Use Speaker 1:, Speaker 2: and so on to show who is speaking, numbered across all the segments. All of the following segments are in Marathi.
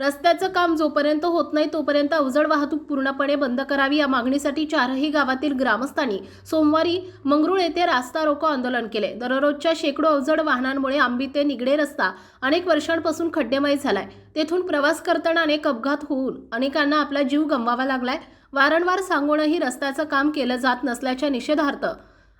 Speaker 1: रस्त्याचं काम जोपर्यंत होत नाही तोपर्यंत अवजड वाहतूक पूर्णपणे बंद करावी या मागणीसाठी चारही गावातील ग्रामस्थांनी सोमवारी मंगरुळ येथे रास्ता रोको आंदोलन केले. दररोजच्या शेकडो अवजड वाहनांमुळे आंबी ते निगडे रस्ता अनेक वर्षांपासून खड्डेमय झालाय. तेथून प्रवास करताना अनेक अपघात होऊन अनेकांना आपला जीव गमवावा लागलाय. वारंवार सांगूनही रस्त्याचं काम केलं जात नसल्याच्या निषेधार्थ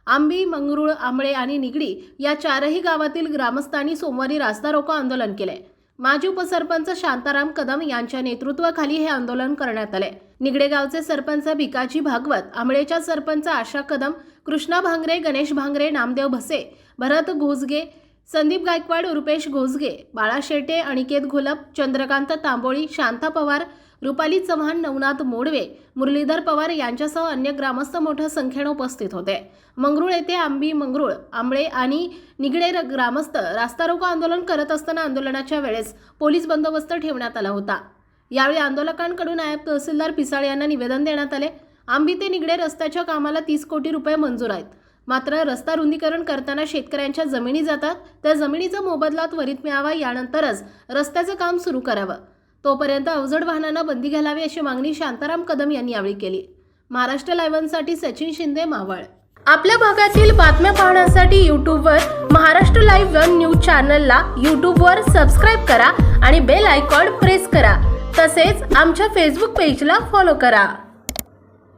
Speaker 1: आंबी मंगरुळ आंबळे आणि निगडी या चारही गावातील ग्रामस्थांनी सोमवारी रास्ता रोको आंदोलन केले माजी उपसरपंच शांताराम कदम यांच्या नेतृत्वाखाली हे आंदोलन करण्यात आले. निगडे गावचे सरपंच भिकाजी भागवत आंबळेच्या सरपंच आशा कदम कृष्णा भांगरे गणेश भांगरे नामदेव भसे भरत घोसगे संदीप गायकवाड रुपेश घोसगे बाळा शेटे अनिकेत घोलप चंद्रकांत तांबोळी शांता पवार रुपाली चव्हाण नवनाथ मोडवे मुरलीधर पवार यांच्यासह अन्य ग्रामस्थ मोठ्या संख्येनं उपस्थित होते. मंगरुळ येथे आंबी मंगरुळ आंबळे आणि निगडे र- ग्रामस्थ रास्ता रोको आंदोलन करत असताना आंदोलनाच्या वेळेस पोलीस बंदोबस्त ठेवण्यात आला होता. यावेळी आंदोलकांकडून नायब तहसीलदार पिसाळ यांना निवेदन देण्यात आले. आंबी ते निगडे रस्त्याच्या कामाला तीस कोटी रुपये मंजूर आहेत. मात्र रस्ता रुंदीकरण करताना शेतकऱ्यांच्या जमिनी जातात. त्या जमिनीचा मोबदला त्वरित मिळावा यानंतरच रस्त्याचं काम सुरू करावं. तोपर्यंत अवजड वाहनांना बंदी घालावी अशी मागणी शांताराम कदम यांनी यावेळी केली. महाराष्ट्र लायव्हनसाठी सचिन शिंदे मावळ. आपल्या भागातील बातम्या पाहण्यासाठी यूट्यूबवर महाराष्ट्र लाईव्ह वन न्यूज चॅनलला यूट्यूबवर सबस्क्राईब करा आणि बेल आयकॉन प्रेस करा. तसेच आमच्या फेसबुक पेजला फॉलो करा.